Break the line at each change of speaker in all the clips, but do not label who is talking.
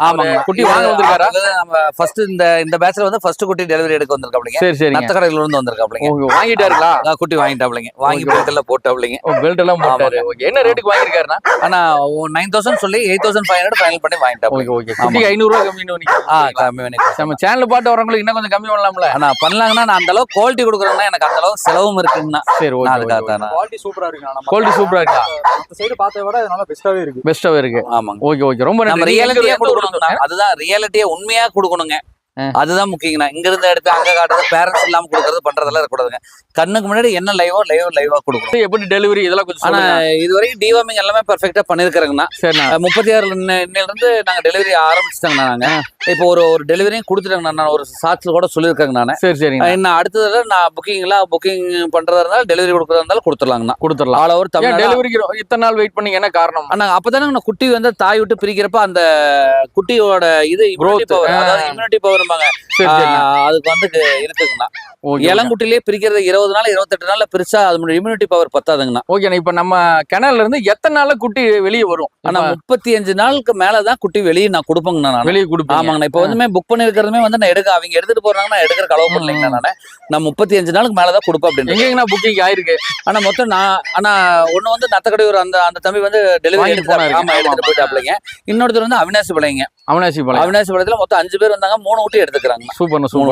ஆமாங்க
குட்டி வாங்க வந்திருக்காரா
அதாவது நம்ம ஃபர்ஸ்ட் இந்த இந்த பேட்ச்ல வந்து ஃபர்ஸ்ட் குட்டி டெலிவரி எடுக்க வந்திருக்காப்லைங்க
சரி சரிங்க.
நத்த கடையில இருந்து வந்திருக்காப்லைங்க
வாங்கிட்டாருங்களா?
குட்டி வாங்கிட்டாப்லைங்க வாங்கி
Okay.
பெல்ட்ல போட்டாப்லைங்க
பெல்ட் எல்லாம் போட்டாரு. ஓகே. என்ன ரேட்டுக்கு வாங்கியிருக்காருண்ணா?
ஆனா நைன் தௌசண்ட் சொல்லி eight thousand five hundred final பண்ணி வாங்கிட்டாப்லைங்க
ஓகே ஓகே. குட்டி ஐநூறு ரூபா கம்மி பண்ணி
ஆ கம்மி பண்ணி
நம்ம சேனல் பாட்டு வரவங்களுக்கு இன்னும் கொஞ்சம் கம்மி பண்ணலாம்ல?
ஆனா பண்ணலாங்கன்னா நான் அந்த அளவுக்கு குவாலிட்டி கொடுக்குறேன்னா எனக்கு அந்த அளவுக்கு செலவும் இருக்குங்கண்ணா.
சரி ஓகே
அதுக்காக தானே
குவாலிட்டி சூப்பரா இருக்கு
குவாலிட்டி சூப்பரா இருக்கா?
மத்த சைடு பார்த்ததை விட இது நல்லா பெஸ்ட்டாவே இருக்கு.
பெஸ்ட்டாவே இருக்கு.
ஆமாங்க.
Okay okay. ரொம்ப
நம்ம ரியாலிட்டியா? அதுதான் ரியாலிட்டியா உண்மையா கொடுக்கணுங்க. அதுதான் முக்கியங்கண்ணா இங்க இருந்து எடுத்து அங்க காட்டுறது பேரண்ட்ஸ் இல்லாம கொடுக்கறது பண்றதெல்லாம் இருக்கக்கூடாதுங்க. கண்ணுக்கு முன்னாடி என்ன லைவோ லைவ் லைவா கொடுக்கணும்.
எப்படி டெலிவரி இதெல்லாம் கொஞ்சம்
ஆனா இது வரைக்கும் டிவார்மிங் எல்லாமே பெர்ஃபெக்டா பண்ணிருக்கிறேங்கண்ணா.
சரிண்ணா.
முப்பத்தி ஆறுல இன்னையில இருந்து நாங்க டெலிவரி ஆரம்பிச்சிட்டாங்க நாங்க. இப்போ ஒரு ஒரு டெலிவரியும் கொடுத்துட்டாங்க நான் ஒரு சாட்சியில் கூட சொல்லியிருக்காங்க நான்.
சரி சரிங்க.
இன்னும் அடுத்ததுல நான் புக்கிங்லாம் புக்கிங் பண்றதா இருந்தாலும் டெலிவரி கொடுக்கறதா இருந்தாலும் கொடுத்துடலாங்கண்ணா
கொடுத்துடலாம்.
ஆல் ஓவர்
ஏன்
தமிழ்நாடு
டெலிவரிக்கு இத்தனை நாள் வெயிட் பண்ணீங்க? என்ன காரணம்?
ஆனா அப்பதானே நான் குட்டி வந்து தாய் விட்டு பிரிக்கிறப்ப அந்த குட்டியோட இது
ஆ.
அதாவது இம்யூனிட்டி பவர்பாங்க
சரி சரி
அதுக்கு வந்து இருக்குங்கண்ணா இளங்குட்டிலேயே பிரிக்கிறது இருபது நாள் இருபத்தெட்டு நாள்ல பிரிச்சா அது இம்யூனிட்டி பவர் பத்தாதுங்கண்ணா
ஓகே இப்ப நம்ம கிணறுல இருந்து எத்தனை நாள்ல குட்டி வெளியே வரும்?
ஆனா முப்பத்தி அஞ்சு நாளுக்கு மேலதான் குட்டி வெளியே நான் கொடுப்பேங்கண்ணா நான்
வெளியே கொடுப்பீங்க.
ஆமாங்கண்ணா. இப்போ வந்துமே புக் பண்ணிருக்கிறதுமே வந்து நான் எடுக்க அவங்க எடுத்துட்டு போறாங்கன்னா நான் எடுக்கிற அளவு பண்ணலைங்கண்ணா நானு. நான் முப்பத்தி அஞ்சு நாளுக்கு மேலதான் கொடுப்பேன் அப்படின்னு
எங்கெங்கண்ணா புக்கிங் ஆயிருக்கு?
ஆனா மொத்தம் நான் ஆனா ஒண்ணு வந்து நத்தக்கடையூர் அந்த அந்த தம்பி வந்து டெலிவரி எடுத்து. ஆமா எடுத்துட்டு போயிட்டாப்லைங்க இன்னொருத்தர் வந்து அவினாசி பிள்ளைங்க
அவனாசி பாளையம்.
அவினாசி பாளையத்துல மொத்தம் அஞ்சு பேர் வந்தாங்க மூணு ஊட்டி எடுத்துக்கிறாங்க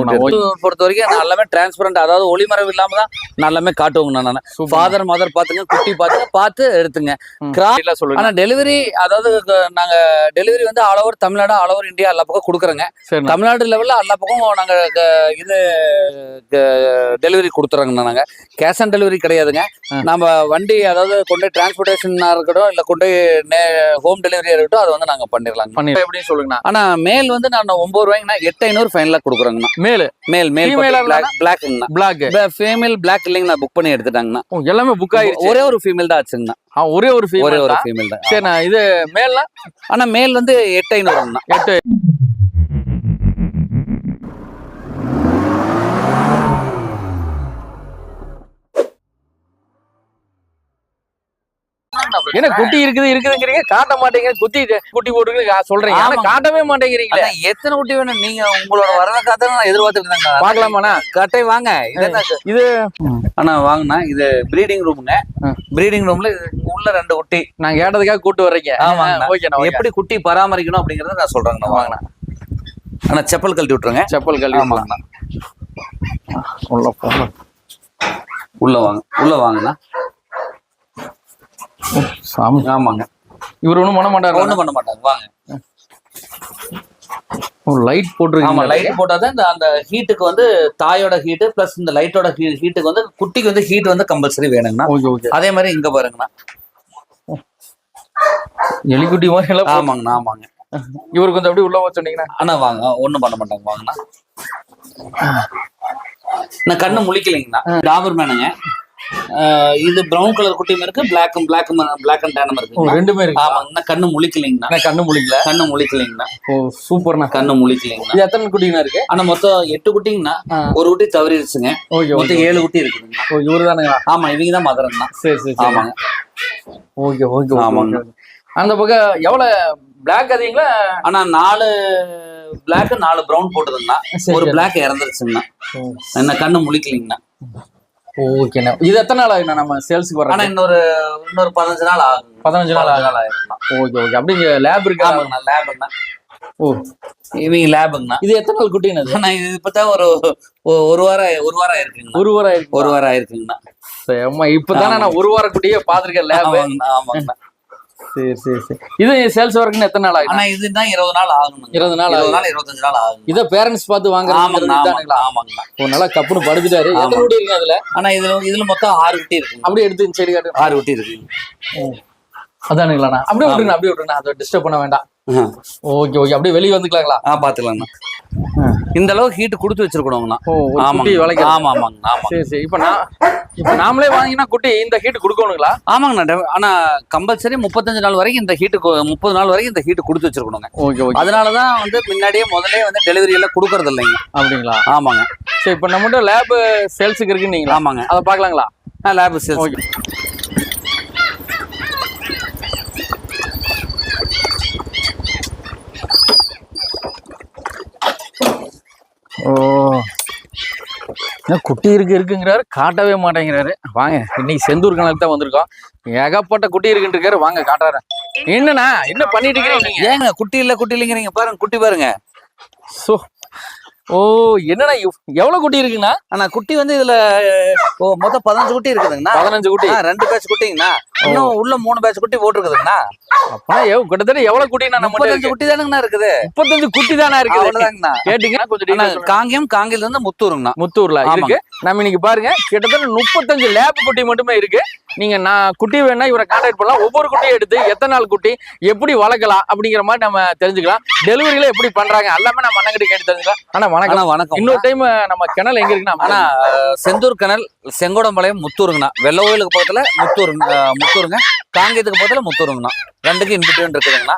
ஓகே
எடுத்து. பொறுத்த வரைக்கும் நான் எல்லாமே டிரான்ஸ்பரண்ட் அதாவது ஒளிமறைவு இல்லாம தான் நான் எல்லாமே காட்டுவோங்க நான்.
சூப்பர்
ஃபாதர் மதர் பாத்துங்க குட்டி பாத்துங்க பார்த்து எடுத்துங்க.
எல்லாம் சொல்லுங்க.
ஆனா டெலிவரி அதாவது க- நாங்க டெலிவரி வந்து all over Tamil Nadu all over India எல்லா பக்கம் கொடுக்குறோங்க. தமிழ்நாடு லெவல்ல எல்லா பக்கம் நாங்க க- இது டெலிவரி கொடுத்துறோங்கண்ணா நாங்க. கேஷ் ஆன் டெலிவரி கிடையாதுங்க. நம்ம வண்டி அதாவது கொண்டு டிரான்ஸ்போர்ட்டேஷனா இருக்கட்டும் இல்ல கொண்டு ஹோம் டெலிவரியா இருக்கட்டும் அது வந்து நாங்க பண்ணிடலாங்க
பண்ணி எப்படின்னு சொல்லுங்கண்ணா.
ஆனா மேல் வந்து நான் ஒன்பது ரூபாய்க்குனா எட்டு ஐநூறு ஃபைனலா கொடுக்குறேங்கண்ணா.
மேலு?
மேல் மேல் பிளாக்ங்கண்ணா
பிளாக்
ஃபீமேல் பிளாக் இல்லைங்கண்ணா புக் பண்ணி எடுத்துட்டாங்கண்ணா.
எல்லாமே புக் ஆயிருச்சு.
ஒரே ஒரு ஃபீமேல் தான் ஆச்சுங்கண்ணா.
ஒரே ஒரு
ஒரே
ஃபீமேல்
ஒரு ஃபீமேல் தான்.
சரிண்ணா இது மேல்னா?
ஆனா மேல் வந்து எட்டு ஐநூறுங்கண்ணா.
எட்டு என்ன குட்டி இருக்குது இருக்குதுங்கிறீங்க? காட்ட மாட்டேங்க குட்டி குட்டி போட்டுருக்கு சொல்றீங்க. ஆனா. காட்டவே மாட்டேங்கிறீங்களே
அதான் எத்தனை குட்டி வேணும்? நீங்க உங்களோட வரவை காத்த நான் எதிர்பார்த்துட்டு இருந்தேங்க
பாக்கலாமாண்ணா
கட்டை வாங்க.
இது.
அண்ணா வாங்கண்ணா. இது ப்ரீடிங் ரூமுங்க. ப்ரீடிங் ரூம்ல உள்ள ரெண்டு குட்டி.
நான் கேட்டதுக்காக கூட்டு வர்றீங்க. ஓகேண்ணா ஓகே.
எப்படி குட்டி பராமரிக்கணும் அப்படிங்கறத நான் சொல்றேங்கண்ணா. வாங்கண்ணா. அண்ணா செப்பல் கழட்டி விட்டுருங்க.
செப்பல் உள்ள போங்க
உள்ள வாங்க. உள்ள வாங்கண்ணா.
சாமி.
ஆமாங்க.
இவர் ஒண்ணும் பண்ண மாட்டாரு?
ஒண்ணும் பண்ண மாட்டாங்க வாங்க.
லைட்
ஆமா
போட்டுருக்கீங்க.
லைட் போட்டாதான் இந்த அந்த ஹீட்டுக்கு வந்து தாயோட ஹீட்டு பிளஸ் இந்த லைட்டோட ஹீட்டுக்கு வந்து குட்டிக்கு வந்து ஹீட் வந்து கம்பல்சரி வேணுங்கண்ணா. அதே மாதிரி இங்க பாருங்கண்ணா.
எலிக்குட்டி மாதிரி எல்லாம்
ஆமாங்கண்ணா ஆமாங்க.
இவருக்கு கொஞ்சம் அப்படியே உள்ள சொன்னீங்கன்னா
அண்ணா வாங்க. ஒண்ணும் பண்ண மாட்டாங்க. வாங்கண்ணா. நான் கண்ணு முழிக்கலைங்கண்ணா. டாபர் மேனுங்க. இது பிரவுன் கலர் குட்டியும் இருக்கு பிளாக்கும் பிளாக் பிளாக் அண்ட் டேனும் இருக்கு.
ரெண்டுமே இருக்கு.
ஆமாங்கண்ணா கண்ணு முழிக்கலைங்கண்ணா.
கண்ணு முழிக்கல?
கண்ணு முழிக்கலைங்கண்ணா.
ஓ சூப்பர்ண்ணா.
கண்ணு முழிக்கலைங்கண்ணா.
இது எத்தனை குட்டிங்கண்ணா இருக்கு?
ஆனா மொத்தம் எட்டு குட்டிங்கண்ணா. ஒரு குட்டி தவறிடுச்சுங்க. மொத்தம் ஏழு குட்டி இருக்குதுங்க
ஓ இவரு தானுங்களா?
ஆமா இவங்க தான் மதுரங்கண்ணா
சரி சரி சரி.
ஆமாங்க.
ஓகே ஓகே
ஆமாங்க.
அந்த பக்கம் எவ்வளவு பிளாக் அதிகங்களா?
ஆனா நாலு பிளாக் நாலு பிரவுன் போட்டுதுங்கண்ணா. ஒரு. பிளாக் இறந்துருச்சுங்கண்ணா. என்ன கண்ணு முழிக்கலைங்கண்ணா.
ஓகேண்ணா இது எத்தனை நாள் ஆகுண்ணா நம்ம சேல்ஸுக்கு
ஆனா
வரோம்
இன்னொரு இன்னொரு பதினஞ்சு நாள் ஆகும்
பதினஞ்சு நாள்
நாள்
ஓகே ஓகே அப்படி இங்க லேப் இருக்கா?
ஆமாங்கண்ணா லேபுங்கண்ணா
ஓ.
இவங்க லேபுங்கண்ணா
இது எத்தனை நாள் குட்டிங்க அது
ஆனா இது இப்பதான் ஒரு ஒரு வாரம் ஒரு வாரம் ஆயிருக்குங்கண்ணா.
ஒரு வாரம்
ஒரு வாரம் ஆயிருக்குங்கண்ணா.
அம்மா இப்பதானே நான் ஒரு வாரம் குட்டியே பாத்திருக்கேன் லேப்
ஆமாங்கண்ணா.
சரி சரி சரி. இது சேல்ஸ் வரக்குன்னு எத்தனை நாள் ஆகும்
ஆனா இதுதான் இருபது நாள் ஆகணும்
இருபது நாள்
இருபது
ஆகும்
நாள் இருபத்தஞ்சு நாள் ஆகும்
இதை பேரண்ட்ஸ் பார்த்து வாங்குறது
ஆமாங்கண்ணா ஆமாங்கண்ணா
ஒரு நாளா கப்புன்னு படுத்துட்டாரு. எத்தனை. குட்டி இருக்கு அதுல?
ஆனா இதுல இதுல மொத்தம் ஆறு குட்டி இருக்குங்க.
அப்படியே எடுத்து சைடு காட்டு.
ஆறு குட்டி இருக்கு.
அதானுங்களாண்ணா. அப்படியே விட்டுருங்க அப்படியே விட்டுருங்க அதை டிஸ்டர்ப் பண்ண வேண்டாம். Okay okay. அப்படியே வெளியே வந்துக்கலாங்களா?
ஆ பாத்துக்கலாங்கண்ணா. இந்த அளவுக்கு ஹீட் கொடுத்து வச்சிருக்கணுங்கண்ணா. ஆமாங்க ஆமா ஆமாங்கண்ணா. ஆமா
சரி சரி. இப்போ நான் இப்போ நாமளே வாங்கினா குட்டி இந்த ஹீட் கொடுக்கணுங்களா?
ஆமாங்கண்ணா ஆனா கம்பல்சரி முப்பத்தஞ்சு நாள் வரைக்கும் இந்த ஹீட்டு முப்பது நாள் வரைக்கும் இந்த ஹீட்டு கொடுத்து வச்சிருக்கணுங்க.
Okay okay.
அதனால தான் வந்து முன்னாடியே முதலே வந்து டெலிவரி எல்லாம் கொடுக்கறது இல்லைங்க.
அப்படிங்களா?
ஆமாங்க.
சரி இப்போ நான் மட்டும் லேபு சேல்ஸுக்கு இருக்குன்னு
ஆமாங்க.
அதை பார்க்கலாங்களா?
ஆ லேபு சேல்ஸ்
ஓகே. ஓ. குட்டி இருக்கு இருக்குங்கிறாரு. காட்டவே மாட்டேங்கிறாரு. வாங்க இன்னைக்கு செந்தூர் கணக்கு தான் வந்திருக்கோம். ஏகப்பட்ட குட்டி இருக்குன்னு இருக்காரு. வாங்க காட்டுறாரு. என்னண்ணா என்ன பண்ணிட்டு இருக்கீங்க நீங்க
ஏங்க குட்டி இல்ல குட்டி இல்லைங்கிறீங்க. பாருங்க குட்டி பாருங்க.
சோ ஓ என்னண்ணா எவ்வளவு குட்டி இருக்குண்ணா?
ஆனா குட்டி வந்து இதுல ஓ மொத்தம் பதினஞ்சு குட்டி இருக்குதுங்கண்ணா.
பதினஞ்சு குட்டி.
ரெண்டு பேட்ச் குட்டிங்கண்ணா. இன்னும் உள்ள மூணு பேட்ச் குட்டி போட்டுருக்குதுங்கண்ணா.
அப்பனா கிட்டத்தட்ட எவ்வளவு நம்ம
முப்பத்தஞ்சு குட்டி தானுங்கண்ணா இருக்குது.
முப்பத்தஞ்சு குட்டி தானே இருக்குது கேட்டீங்கன்னா கொஞ்சம்.
காங்கேயம் காங்கில இருந்து முத்தூருங்கண்ணா.
முத்தூர்ல. இருக்கு. நம்ம இன்னைக்கு பாருங்க கிட்டத்தட்ட முப்பத்தஞ்சு லேப் குட்டி மட்டுமே இருக்கு. நீங்க நான் குட்டி வேணா இவரை கான்டாக்ட் பண்ணலாம். ஒவ்வொரு குட்டியும் எடுத்து எத்தனை நாள் குட்டி எப்படி வளர்க்கலாம் அப்படிங்கிற மாதிரி நம்ம தெரிஞ்சுக்கலாம். டெலிவரியில எப்படி பண்றாங்க எல்லாமே நம்ம அண்ணங்கிட்ட கேட்டு தெரிஞ்சுக்கலாம். ஆனா வணக்கம்.
வணக்கம்.
இன்னொரு டைம் நம்ம கிணல் எங்க இருக்குன்னா
ஆனா செந்தூர் கனல் செங்கோடம்பாளையம் முத்தூருங்கண்ணா. வெள்ள கோயிலுக்கு பக்கத்துல முத்தூர் முத்தூருங்க. காங்கேயத்துக்கு பக்கத்துல முத்தூருங்கண்ணா. ரெண்டுக்கு இன்பிட்வீன் இருக்குதுங்கண்ணா.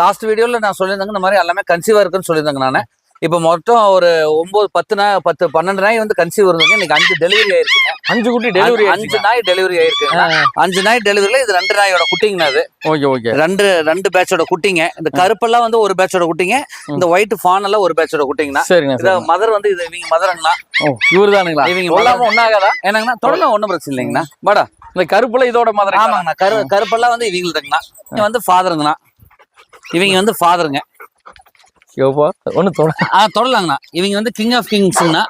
லாஸ்ட் வீடியோல நான் சொல்லியிருந்தேங்க இந்த மாதிரி எல்லாமே கன்சீவா இருக்குன்னு சொல்லியிருந்தேங்க நானு. இப்போ மொத்தம் ஒரு ஒன்பது பத்து நாய் பத்து பன்னெண்டு நாய் வந்து கன்சீவ் இருந்ததுங்க இன்னைக்கு அஞ்சு டெலிவரி ஆயிருக்குங்க.
அஞ்சு குட்டி டெலிவரி
அஞ்சு நாய் டெலிவரி ஆயிருக்குங்க. அஞ்சு நாய் டெலிவரியில இது ரெண்டு நாயோட குட்டிங்கண்ணா அது.
Okay okay.
ரெண்டு ரெண்டு பேட்சோட குட்டிங்க. இந்த கருப்பெல்லாம் வந்து ஒரு பேட்சோட குட்டிங்க. இந்த ஒயிட் ஃபான் எல்லாம் ஒரு பேட்சோட குட்டிங்கண்ணா.
சரிங்க
மதர் வந்து இது இவங்க மதருங்கண்ணா
ஓ இவரு தானுங்களா
இவங்க
ஒன்னாகாதா
என்னங்கண்ணா? தொடலாம் ஒன்றும் பிரச்சனை இல்லைங்கண்ணா. வாடா.
இந்த கருப்புல இதோட மாதிரி
ஆமாங்கண்ணா. கரு கருப்பெல்லாம் வந்து இவங்களுக்குங்கண்ணா இவங்க வந்து ஃபாதருங்கண்ணா இவங்க வந்து ஃபாதருங்க
யோப்பா ஒண்ணு தொட
ஆ தொடலாங்கண்ணா. இவங்க வந்து கிங் ஆஃப் கிங்ஸ்ங்கண்ணா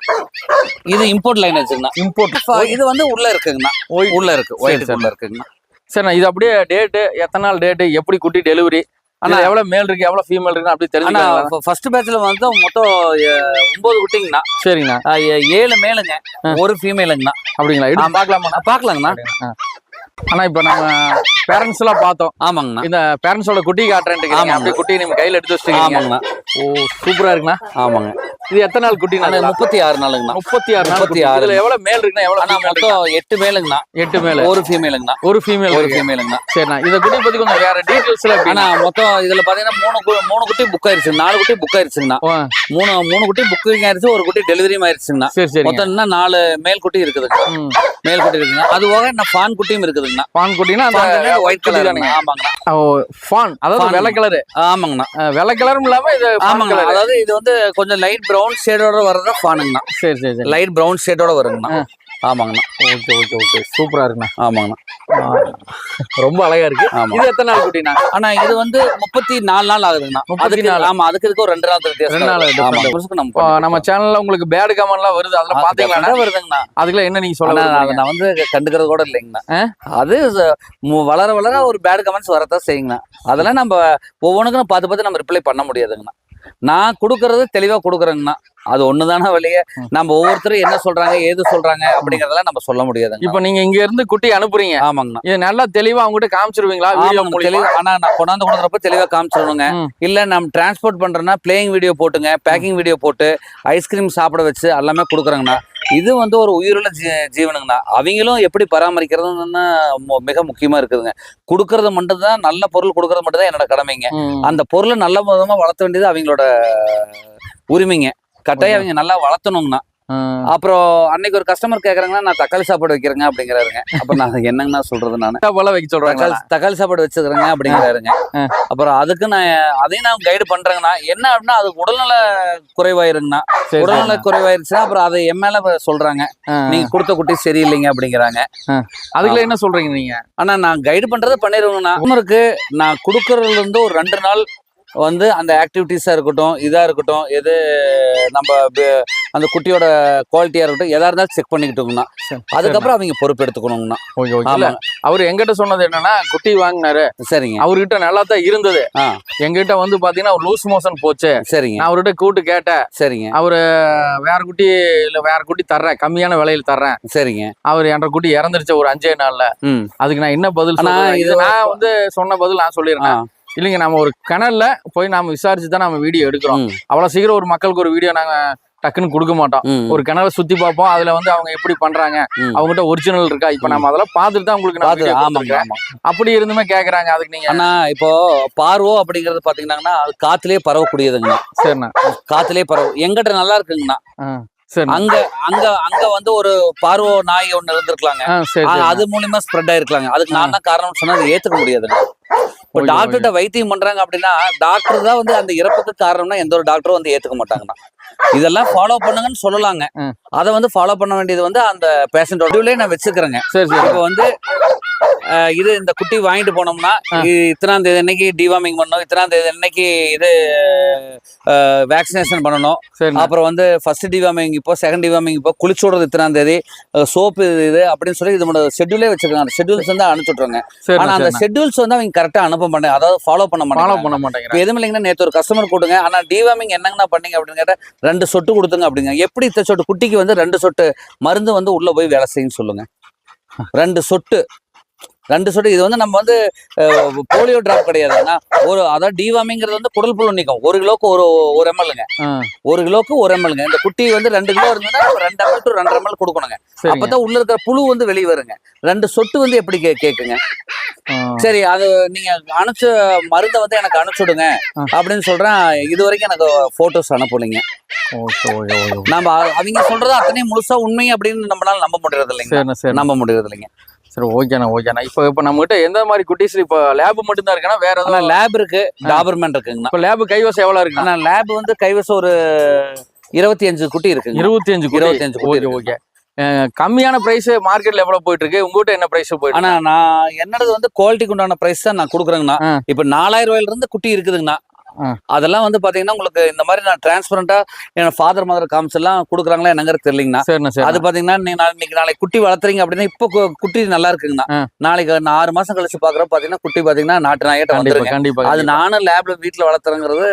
இது இம்போர்ட் லைன் வச்சுங்கண்ணா
இம்போர்ட்
இது வந்து உள்ள இருக்குங்கண்ணா. உள்ள இருக்கு. ஒயிட் உள்ள இருக்குங்கண்ணா.
சரிண்ணா இது அப்படியே டேட்டு எத்தனை நாள் டேட்டு எப்படி குட்டி டெலிவரி ஆனா
அண்ணா.
எவ்வளவு மேல் இருக்கு எவ்வளவு ஃபீமேல் இருக்கு அப்படி தெரிஞ்சுக்கலாம்
ஃபர்ஸ்ட் பேட்ச்ல வந்து மொத்தம் ஒன்பது குட்டிங்கண்ணா.
சரிங்கண்ணா.
ஏழு மேலுங்க ஒரு ஃபீமேலுங்கண்ணா
அப்படிங்களா. பார்க்கலாமா
பாக்கலாங்கண்ணா
ஆனா இப்ப நம்ம பேரண்ட்ஸ் எல்லாம் பார்த்தோம்.
ஆமாங்கண்ணா.
இந்த பேரண்ட்ஸோட குட்டி காட்டுறேன்
ஆமாங்க.
அப்படியே குட்டி நம்ம கையில எடுத்து வச்சுட்டீங்க
ஆமாங்கண்ணா.
ஓ சூப்பரா இருக்குண்ணா.
ஆமாங்க.
இது எத்தனை நாள் குட்டி
முப்பத்தி ஆறு நாளுங்கண்ணா.
முப்பத்தி ஆறு
முப்பத்தி. ஆறு.
இதுல எவ்வளவு மேல் இருக்குண்ணா எவ்வளவு?
மொத்தம் எட்டு மேலுங்கண்ணா
எட்டு மேல
ஒரு ஃபீமேலுங்கண்ணா
ஒரு ஃபீமேல்
ஒரு ஃபீமேலுங்கண்ணா
சரிண்ணா. இத குட்டி பத்தி கொஞ்சம் வேற டீடைல்ஸ்ல
ஆனா மொத்தம் இதுல பாத்தீங்கன்னா மூணு மூணு குட்டி புக் ஆயிருச்சு நாலு குட்டி புக் ஆயிருச்சுங்கண்ணா. மூணு மூணு குட்டி புக்கிங் ஆயிருச்சு ஒரு குட்டி டெலிவரியும் ஆயிருச்சுங்கண்ணா.
சரி சரி
மொத்தம் நாலு மேல் குட்டி இருக்குதுங்க. மேல் குட்டி இருக்குங்க அது போக இன்னும் ஃபான் குட்டியும் இருக்குதுங்கண்ணா
பான் குட்டினா அந்த
ஒயிட் கலர். ஆமாங்கண்ணா.
ஃபான் அதாவது. வெள்ளை கலரு
ஆமாங்கண்ணா.
வெள்ளை கலரும் இல்லாம இது
ஆமாங்க. அதாவது இது வந்து கொஞ்சம் லைட் பிரவுன் ஷேடோட வர்றதா ஃபானுங்கண்ணா
சரி சரி சரி.
லைட் பிரவுன் ஷேடோட வருங்கண்ணா. ஆமாங்கண்ணா.
Okay okay okay. சூப்பரா இருக்குண்ணா.
ஆமாங்கண்ணா.
ரொம்ப அழகா இருக்கு.
ஆமா.
இது எத்தனை நாள் குட்டிண்ணா?
ஆனா இது வந்து முப்பத்தி நாலு நாள் ஆகுதுங்கண்ணா.
முப்பத்தி
அதுக்கு
நாலு.
ஆமா அதுக்கு இதுக்கு ஒரு ரெண்டு நாள்
ரெண்டு நாள்
நம்ம
நம்ம சேனல்ல உங்களுக்கு பேட் கமெண்ட்லாம் வருது. அதெல்லாம் பாத்தீங்களா
பாத்தீங்களா வருதுங்கண்ணா.
அதுக்குள்ள என்ன நீங்க சொல்ல
ஆனா அதை
விரும்புறீங்க?
நான் வந்து கண்டுக்கிறது கூட இல்லைங்கண்ணா? அது வளர வளர ஒரு பேட் கமெண்ட்ஸ் வரதான் செய்யுங்கண்ணா. அதெல்லாம் நம்ம ஒவ்வொன்றுக்கும் பார்த்து பார்த்து நம்ம ரிப்ளை பண்ண முடியாதுங்கண்ணா. நான் கொடுக்கறது தெளிவா கொடுக்குறேங்கண்ணா அது ஒண்ணுதானே வழியே? நம்ம ஒவ்வொருத்தரும் என்ன சொல்றாங்க ஏது சொல்றாங்க அப்படிங்கறதெல்லாம் நம்ம சொல்ல முடியாதுங்க
இப்போ நீங்க இங்க இருந்து குட்டி அனுப்புறீங்க.
ஆமாங்கண்ணா.
இது நல்லா தெளிவா அவங்ககிட்ட காமிச்சிருவீங்களா?
தெளிவா ஆனா நான் கொண்டாந்து கொடுக்குறப்ப தெளிவா காமிச்சிடணுங்க
ம்.
இல்ல நம்ம டிரான்ஸ்போர்ட் பண்றோம்னா பிளேயிங் வீடியோ போட்டுங்க பேக்கிங் வீடியோ போட்டு ஐஸ்கிரீம் சாப்பிட வச்சு எல்லாமே கொடுக்குறாங்கண்ணா. இது வந்து ஒரு உயிருள்ள ஜீ ஜீவனுங்கண்ணா. அவங்களும் எப்படி பராமரிக்கிறதுன்னு மிக முக்கியமா இருக்குதுங்க. கொடுக்கறது மட்டும்தான் நல்ல பொருள் கொடுக்கறது மட்டும்தான் என்னோட கடமைங்க. அந்த பொருளை நல்ல விதமா வளர்த்த வேண்டியது அவங்களோட உரிமைங்க. கட்டாயம் அவங்க நல்லா வளர்த்தணுங்கண்ணா. அப்புறம் அன்னைக்கு ஒரு கஸ்டமர் கேக்குறாங்கன்னா நான் தக்காளி சாப்பாடு வைக்கிறேங்க அப்படிங்கிறாருங்க. அப்ப நான் என்னங்கண்ணா சொல்றது நான்?
போல வைக்க சொல்றாங்க
தக்காளி சாப்பாடு வச்சுக்கிறேங்க அப்படிங்கிறாருங்க. அப்புறம் அதுக்கு நான் அதையும் நான் கைடு பண்றேங்கண்ணா. என்ன அப்படின்னா அது உடல்நல குறைவாயிருங்கண்ணா. உடல்நல குறைவாயிருச்சுன்னா அப்புறம் அதை என் மேல சொல்றாங்க. நீங்க கொடுத்த குட்டி சரியில்லைங்க அப்படிங்கிறாங்க.
அதுக்குள்ள என்ன சொல்றீங்க நீங்க?
ஆனா நான் கைடு பண்றதை பண்ணிடுவேங்கண்ணா. இருக்கு நான் கொடுக்கறதுல இருந்து ஒரு ரெண்டு நாள் வந்து அந்த ஆக்டிவிட்டீஸா இருக்கட்டும் இதா இருக்கட்டும் எது நம்ம அந்த குட்டியோட குவாலிட்டியா இருக்கட்டும் எதா இருந்தாலும் செக் பண்ணிக்கிட்டோங்கண்ணா. அதுக்கப்புறம் அவங்க பொறுப்பு எடுத்துக்கணுங்கண்ணா
ஓகே. ஓகே இல்ல அவரு எங்கிட்ட சொன்னது என்னன்னா குட்டி வாங்கினாரு.
சரிங்க.
அவர்கிட்ட நல்லா தான் இருந்தது. எங்கிட்ட வந்து பாத்தீங்கன்னா லூஸ் மோஷன் போச்சு.
சரிங்க.
நான் அவர்கிட்ட கூட்டு கேட்டேன்.
சரிங்க.
அவரு வேற குட்டி இல்ல வேற குட்டி தர்றேன். கம்மியான விலையில தர்றேன்.
சரிங்க.
அவர் என்ற குட்டி இறந்துருச்சு ஒரு அஞ்சே நாள்ல.
ம்.
அதுக்கு நான் என்ன பதில் சொல்றது?
இது
நான் வந்து சொன்ன பதில் நான் சொல்லிடுறேன். இல்லைங்க நம்ம ஒரு கிணல்ல போய் நாம விசாரிச்சு தான் நம்ம வீடியோ எடுக்கிறோம். அவ்வளவு சீக்கிரம் ஒரு மக்களுக்கு ஒரு வீடியோ நாங்க டக்குன்னு கொடுக்க மாட்டோம். ஒரு கிணறு சுத்தி பார்ப்போம். அதுல வந்து அவங்க எப்படி பண்றாங்க. அவங்ககிட்ட ஒரிஜினல் இருக்கா? இப்ப நம்ம அதெல்லாம் பார்த்துட்டு தான் உங்களுக்கு அப்படி இருந்துமே கேக்குறாங்க அதுக்கு நீங்க
ஆனா இப்போ பார்வோ அப்படிங்கறது பாத்தீங்கன்னா அது காத்துலயே பரவக்கூடியதுங்கண்ணா.
சரிண்ணா.
காத்துலயே பரவும் எங்கிட்ட நல்லா இருக்குங்கண்ணா. அங்க அங்க அங்க வந்து ஒரு பார்வோ நாய் ஒண்ணு இருந்திருக்கலாங்க. அது மூலியமா ஸ்ப்ரெட் ஆயிருக்கலாங்க. அதுக்கு நான் தான் காரணம் சொன்னா அதை ஏத்துக்க முடியாதுங்க. இப்போ டாக்டர்கிட்ட வைத்தியம் பண்றாங்க அப்படின்னா டாக்டர் தான் வந்து அந்த இறப்புக்கு காரணம்னா எந்த ஒரு டாக்டரும் வந்து ஏத்துக்க மாட்டாங்கண்ணா. இதெல்லாம் ஃபாலோ பண்ணுங்கன்னு சொல்லலாங்க. அதை வந்து ஃபாலோ பண்ண வேண்டியது வந்து அந்த பேஷண்டோட இதுலயே நான் வச்சுக்கிறேங்க.
சரி சரி.
இப்போ வந்து இது இந்த குட்டி வாங்கிட்டு போனோம்னா இத்தனாம் தேதி அன்னைக்கு டிவார்மிங் பண்ணணும் இத்தனாம் தேதி அன்னைக்கு இது வேக்சினேஷன் பண்ணணும். அப்புறம் வந்து ஃபர்ஸ்ட் டிவார்மிங் இப்போ செகண்ட் டிவார்மிங் இப்போ குளிச்சு விடுறது இத்தனாம் தேதி சோப்பு இது அப்படின்னு சொல்லி இதோட ஷெட்யூலே வச்சிருக்காங்க ஷெட்யூல்ஸ் வந்து அனுப்பிச்சு விட்ருவாங்க
சரி
ஆனா அந்த ஷெட்யூல்ஸ் வந்து அவங்க கரெக்டா அனுப்ப மாட்டாங்க. அதாவது ஃபாலோ பண்ண
ஃபாலோ
மாட்டாங்க
பண்ண
இப்போ
மாட்டேங்கிறேன்
எதுவும் இல்லைங்கன்னா நேற்று ஒரு கஸ்டமர் கூட்டுங்க ஆனா டிவார்மிங் என்னங்கண்ணா பண்ணீங்க? அப்படின்னு கேட்டா ரெண்டு சொட்டு கொடுத்துங்க அப்படிங்க. எப்படி இத்த சொட்டு? குட்டிக்கு வந்து ரெண்டு சொட்டு மருந்து வந்து உள்ள போய் வேலை செய்யுன்னு சொல்லுங்க. ரெண்டு சொட்டு ரெண்டு சொட்டு. இது வந்து நம்ம வந்து போலியோ டிராப் கிடையாதுன்னா ஒரு அதாவது டிவார்மிங்கிறது வந்து குடல் புழு நீக்கம். ஒரு கிலோக்கு ஒரு ஒரு எம்எல்ங்க ஒரு கிலோக்கு ஒரு எம்எல்ங்க இந்த குட்டி வந்து ரெண்டு கிலோ இருந்ததுன்னா ரெண்டு எம்எல் டு ரெண்டு எம்எல் கொடுக்கணுங்க. அப்பதான் உள்ள இருக்கிற புழு வந்து வெளியே வருங்க. ரெண்டு சொட்டு வந்து எப்படி கே கேக்குங்க?
ஆ,
சரி அது நீங்க அனுப்பிச்ச மருந்தை வந்து எனக்கு அனுப்பிச்சுடுங்க. அப்படின்னு சொல்றேன். இது வரைக்கும் எனக்கு போட்டோஸ்
ஓகே
நம்ம அவங்க சொல்றது அத்தனையும் முழுசா உண்மை அப்படின்னு நம்மளால நம்ப முடியறது இல்லைங்க நம்ப முடியறது இல்லைங்க
சரி ஓகேண்ணா ஓகேண்ணா இப்போ இப்போ நம்ம கிட்ட எந்த மாதிரி குட்டீஸ் இப்போ லேப் மட்டும் தான் இருக்குன்னா வேற
ஆனா
எதுவும்
லேப் இருக்கு டாபர்மேன் இருக்குங்கண்ணா.
இப்போ லேப் கைவசம் எவ்வளவு இருக்குண்ணா
லேப் வந்து கைவசம் ஒரு இருபத்தி அஞ்சு குட்டி இருக்குங்க.
இருபத்தி அஞ்சு
இருபத்தி அஞ்சு
ஓகே ஓகே கம்மியான பிரைஸ் மார்க்கெட்ல எவ்வளவு போயிட்டு இருக்கு? உங்ககிட்ட என்ன பிரைஸ் போயிட்டு
ஆனா நான் என்னது வந்து குவாலிட்டிக்கு உண்டான பிரைஸ் தான் நான் கொடுக்குறேங்கண்ணா. இப்ப நாலாயிரம் ரூபாயில இருந்து குட்டி இருக்குதுங்கண்ணா. அதெல்லாம் வந்து பாத்தீங்கன்னா உங்களுக்கு இந்த மாதிரி நான் டிரான்ஸ்பரண்டா என் ஃபாதர் மதர் காமிச்சு எல்லாம் கொடுக்குறாங்களா
சரிண்ணா சரி
அது பாத்தீங்கன்னா இன்னைக்கு நாளைக்கு குட்டி வளர்த்துறீங்க அப்படின்னா இப்போ குட்டி நல்லா இருக்குங்கண்ணா. நாளைக்கு ஆறு மாசம் கழிச்சு பாக்குறப்ப பாத்தீங்கன்னா குட்டி பாத்தீங்கன்னா நாட்டு நாயிட்ட வந்துருங்க
கண்டிப்பா
அது. நானும் லேப்ல வீட்ல வளர்த்துறேங்கிறது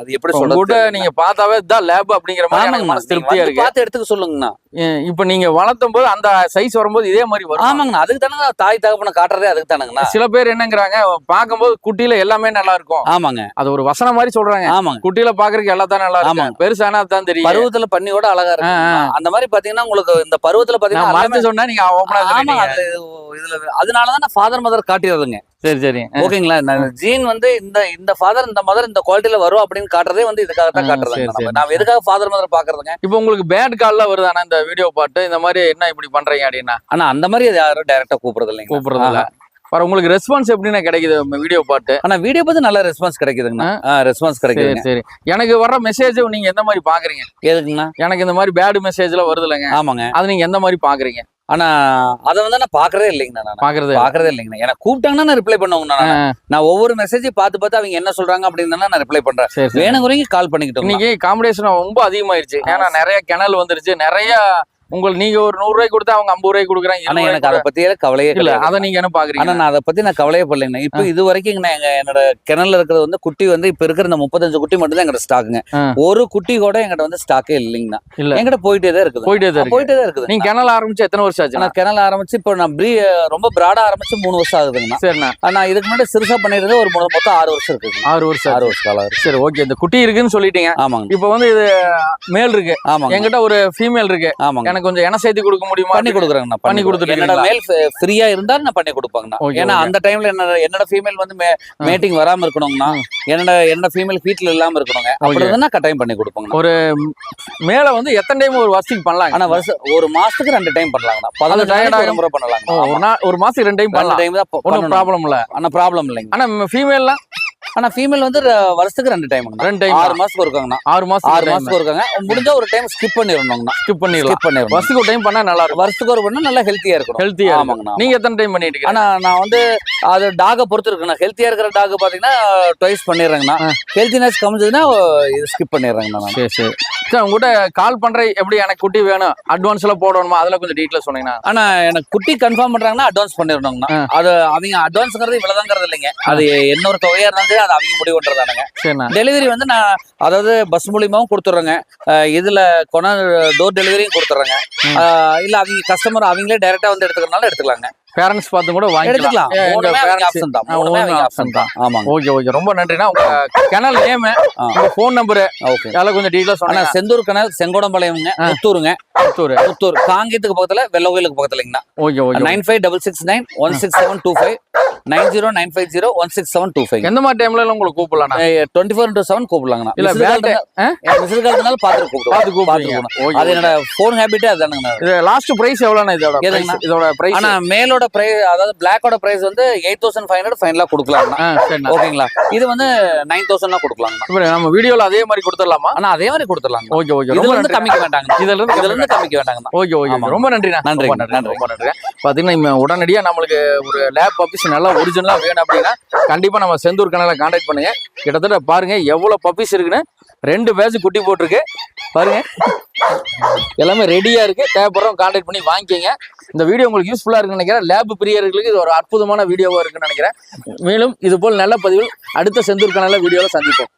அது எப்படி சொல்றது
நீங்க பார்த்தாவே இதான் லேப் அப்படிங்கிற மாதிரி திருப்தியா இருக்கு.
பார்த்து எடுத்துக்க சொல்லுங்கண்ணா.
இப்போ நீங்க வளர்த்தும் போது அந்த சைஸ் வரும்போது இதே மாதிரி வரும்?
ஆமாங்கண்ணா அதுக்கு தானே தாய் தகப்பனை காட்டுறதே அதுக்கு தானங்கண்ணா.
சில பேர் என்னங்கிறாங்க பார்க்கும்போது குட்டியில எல்லாமே நல்லா இருக்கும்
ஆமாங்க.
அது ஒரு வசனம் மாதிரி சொல்றாங்க.
ஆமாங்க.
குட்டியில பாக்குறதுக்கு எல்லாம் தான் நல்லா இருக்கும். பெருசானா தான் தெரியும்.
பருவத்துல பண்ணியோட அழகா இருக்கு
ஆ, ஆ.
அந்த மாதிரி பாத்தீங்கன்னா உங்களுக்கு இந்த பருவத்துல பாத்தீங்கன்னா
சொன்னா நீங்க
ஆமா இதுல அதனாலதான் நான் ஃபாதர் மதர் காட்டிடுறதுங்க.
சரி சரி.
ஓகேங்களா? ஜீன் வந்து இந்த இந்த ஃபாதர் இந்த மதர் இந்த குவாலிட்டியில வரும் அப்படின்னு காட்டுறதே வந்து இதுக்காக தான் காட்டுறதுங்க. நான் எதுக்காக ஃபாதர் மதர் பாக்குறதுங்க?
இப்போ உங்களுக்கு பேட் கால்லாம் வருதானா இந்த வீடியோ பாட்டு? இந்த மாதிரி என்ன இப்படி பண்றீங்க அப்படின்னா?
ஆனா அந்த மாதிரி யாரும் டைரக்டா கூப்பிடுறது இல்லைங்க
கூப்பிடுறது இல்ல வர உங்களுக்கு ரெஸ்பான்ஸ் எப்படின்னா கிடைக்குது வீடியோ பாட்டு?
ஆனா வீடியோ பார்த்து நல்ல ரெஸ்பான்ஸ் கிடைக்குதுங்கண்ணா. ரெஸ்பான்ஸ்
சரி
கிடைக்குதுங்க.
சரி. எனக்கு வர்ற மெசேஜ் நீங்க எந்த மாதிரி பாக்குறீங்க?
எதுக்குங்கண்ணா?
எனக்கு இந்த மாதிரி பேட் மெசேஜ்ல வருது இல்லைங்க.
ஆமாங்க.
அது நீங்க எந்த மாதிரி பாக்குறீங்க?
ஆனா அதை வந்து நான் பாக்குறதே இல்லைங்கண்ணா நான்.
பாக்குறது
பாக்குறதே இல்லைங்கண்ணா. எனக்கு கூப்பிட்டாங்கன்னா நான் ரிப்ளை பண்ணுவேங்கண்ணா நான். நான் ஒவ்வொரு மெசேஜையும் பார்த்து பார்த்து அவங்க என்ன சொல்றாங்க அப்படின்னு நான் ரிப்ளை பண்றேன். வேணுங்கிறவங்க கால் பண்ணிக்கிட்டோம்
இன்னைக்கு காம்படிஷன் ரொம்ப அதிகமாயிருச்சு. ஏன்னா நிறைய கிணல் வந்துருச்சு. நிறைய உங்களுக்கு நீங்க ஒரு நூறு ரூபாய் கொடுத்தா அவங்க ஐம்பது ரூபாய் கொடுக்குறாங்க
ஆனா எனக்கு அதை பத்தியே கவலையே
இல்ல அதை நீங்க என்ன
ஆனா
பாக்குறீங்க
நான் அதை பத்தி நான் கவலையே இப்போ இது வரைக்கும் நான் எங்க என்னோட கிணல்ல இருக்கிறது வந்து குட்டி வந்து இப்ப இருக்கிற இந்த முப்பத்தஞ்சு குட்டி மட்டும் தான் எங்கிட்ட ஸ்டாக்குங்க. ஒரு குட்டி கூட எங்கிட்ட வந்து ஸ்டாக்கே இல்லைங்கண்ணா.
இல்ல.
எங்கிட்ட போயிட்டே தான் இருக்குது.
போயிட்டே தான் இருக்கு.
போயிட்டே தான் இருக்குது.
நீங்க கிணல் ஆரம்பிச்சு எத்தனை வருஷம் ஆச்சு
நான் கிணல் ஆரம்பிச்சு இப்போ நான் ப்ரீ ரொம்ப பிராடா ஆரம்பிச்சு மூணு வருஷம் ஆகுதுங்கண்ணா.
சரிண்ணா.
நான் இதுக்கு முன்னாடி சிறுசா பண்ணிருந்தது ஒரு மொத்தம் ஆறு வருஷம் இருக்குங்க
ஆறு வருஷம்
ஆறு. வருஷம் காலம் இருக்கு.
சரி ஓகே. இந்த குட்டி இருக்குன்னு சொல்லிட்டீங்க.
ஆமாங்க.
இப்போ வந்து இது மேல் இருக்கு.
ஆமாங்க.
என்கிட்ட ஒரு ஃபீமேல் இருக்கு.
ஆமாங்க.
எனக்கு கொஞ்சம் என சேர்த்து கொடுக்க முடியுமா?
பண்ணி கொடுக்குறேங்கண்ணா
பண்ணி கொடுத்துட்டு
என்னோட மேல் ஃப்ரீயா இருந்தா நான் பண்ணி கொடுப்பாங்கண்ணா. ஏன்னா. அந்த டைம்ல என்னோட என்னோட ஃபீமேல் வந்து மேட்டிங் வராம இருக்கணுங்கண்ணா. என்னோட என்னோட ஃபீமேல் வீட்ல இல்லாம இருக்கணுங்க. அப்படி
Okay.
இருந்தா கட்டாயம் பண்ணி கொடுப்பாங்கண்ணா.
ஒரு மேல வந்து எத்தனை டைம் ஒரு வருஷத்துக்கு பண்ணலாம்?
ஆனா வருஷம் ஒரு மாசத்துக்கு ரெண்டு டைம் பண்ணலாங்கண்ணா. பதினஞ்சு
ஆகும்.
முறை பண்ணலாங்க
ஓ, ஒரு மாசத்துக்கு ரெண்டு டைம் பண்ணலாம்.
டைம் தான்
ஒன்றும். ப்ராப்ளம் இல்ல.
ஆனா ப்ராப்ளம் இல்லைங்க.
ஆனா ஃபீமேல்லாம்
ஆனா ஃபீமேல் வந்து வருஷத்துக்கு ரெண்டு டைம்ங்கண்ணா
ரெண்டு டைம்
ஆறு மாசத்துக்கு இருக்காங்கண்ணா
ஆறு மாசம்
ஆறு மாசத்துக்கு இருக்காங்க முடிஞ்சா ஒரு டைம் ஸ்கிப் பண்ணிடணுங்கண்ணா
ஸ்கிப் பண்ணிடலாம்
ஸ்கிப் பண்ணிடணும்
வருஷத்துக்கு ஒரு டைம் பண்ணா நல்லா இருக்கும்.
வருஷத்துக்கு ஒரு பண்ணா நல்லா ஹெல்த்தியா இருக்கணும்.
ஹெல்த்தியா
ஆமாங்கண்ணா
நீங்க எத்தனை டைம் பண்ணிட்டு
ஆனா நான் வந்து அது டாகை பொறுத்து இருக்குண்ணா. ஹெல்த்தியா இருக்கிற டாக் பாத்தீங்கன்னா ட்வைஸ் பண்ணிடுறேங்கண்ணா. ஹெல்த்தினஸ் கமிச்சதுன்னா இது ஸ்கிப் பண்ணிடுறேங்கண்ணா
சரி சரி. சார் உங்ககிட்ட கால் பண்றேன். எப்படி எனக்கு குட்டி வேணும்? அட்வான்ஸ் எல்லாம் போடணுமா? அதெல்லாம் கொஞ்சம் டீட்டெயில் சொன்னீங்கன்னா.
ஆனா எனக்கு குட்டி கன்ஃபார்ம் பண்றாங்கன்னா அட்வான்ஸ் பண்ணிடணுங்கண்ணா. அது அவங்க அட்வான்ஸ்ங்கிறது இவ்வளவுதாங்கிறது இல்லைங்க. அது என்ன ஒரு தொகையா இருந்தாலும் சரி, அது அவங்க முடிவு பண்றதானுங்க
சரிண்ணா.
டெலிவரி வந்து நான் அதாவது பஸ் மூலியமாவும் கொடுத்துட்றேங்க இதுல கொண டோர் டெலிவரியும் கொடுத்துட்றேங்க இல்ல அவங்க கஸ்டமர் அவங்களே டைரக்டா வந்து எடுத்துக்கிறனால எடுத்துக்கலாங்க.
பேரண்ட்ஸ் பார்த்து கூட வாங்கிக்கலாம்.
ஆப்ஷன் தான். ஆப்ஷன் தான்.
Okay okay. ரொம்ப நன்றிண்ணா. உங்க கனல் நேம்
ஆ.
உங்க ஃபோன் நம்பர்
ஓகே.
அதெல்லாம் கொஞ்சம் டீட்டெயில்
ஆனா
சொன்னா
செந்தூர் கனல் செங்கோடம்பாளையம்ங்க. புத்தூருங்க.
புத்தூர்.
புத்தூர். காங்கேயத்துக்கு பக்கத்துல வெள்ள கோயிலுக்கு பக்கத்துலங்கண்ணா.
Okay okay
nine five double six nine one six seven two five. Nine zero nine five zero one six seven two five.
எந்த மாதிரி டைம்ல எல்லாம் உங்களுக்கு கூப்பிடலாம்
டுவெண்ட்டி ஃபோர் இன்டூ செவன் கூப்பிடலாங்கண்ணா.
இல்ல
இல்ல
வேலை
மிஸ்டு காலத்தினால கூப்பிடுவோம்.
பார்த்து
கூப்பிடுவோம்.
ஓகே
அது என்னோட ஃபோன் ஹேபிட்டே அதானுங்கண்ணா
இது லாஸ்ட் பிரைஸ் எவ்வளோண்ணா இதோட? இதோட பிரைஸ்
ஆனா மேலோட பிளாக்கோட பிரைஸ் அதாவது பிளாக்கோட பிரைஸ் வந்து எயிட் தௌசண்ட் ஃபைவ் ஹண்ட்ரட் ஃபைனலா கொடுக்கலாம்ண்ணா
ஆ சரிண்ணா.
ஓகேங்களா? இது வந்து நைன் தௌசண்ட்னா கொடுக்கலாம்ண்ணா
இப்போ நம்ம வீடியோல அதே மாதிரி கொடுத்துடலாமா?
ஆனா அதே மாதிரி கொடுத்துடலாம்
ஓகே ஓகே.
இதுல இருந்து கம்மிக்க வேண்டாங்க
இதுல இருந்து
இதுல இருந்து கம்மிக்க வேண்டாங்கண்ணா
ஓகே ஓகே. ரொம்ப
நன்றி,
நன்றி
நன்றி.
ரொம்ப நன்றி பாத்தீங்கன்னா இம்ம உடனடியா நம்மளுக்கு ஒரு லேப் பப்பீஸ் நல்லா ஒரிஜினலா வேணும் அப்படின்னா கண்டிப்பா நம்ம செந்தூர் கனலை கான்டாக்ட் பண்ணுங்க. கிட்டத்தட்ட பாருங்க எவ்வளவு பப்பீஸ் இருக்குன்னு. ரெண்டு பேட்ச் குட்டி போட்டிருக்கு. பாருங்க. எல்லாமே ரெடியா இருக்கு. தேவைப்படுறவங்க காண்டாக்ட் பண்ணி வாங்கிக்கோங்க. இந்த வீடியோ உங்களுக்கு யூஸ்ஃபுல்லா இருக்குன்னு நினைக்கிறேன். லேப் பிரியர்களுக்கு இது ஒரு அற்புதமான வீடியோவா இருக்குன்னு நினைக்கிறேன். மேலும் இது போல் நல்ல பதிவில் அடுத்த செந்தூர் கனல வீடியோவில் சந்திப்போம்.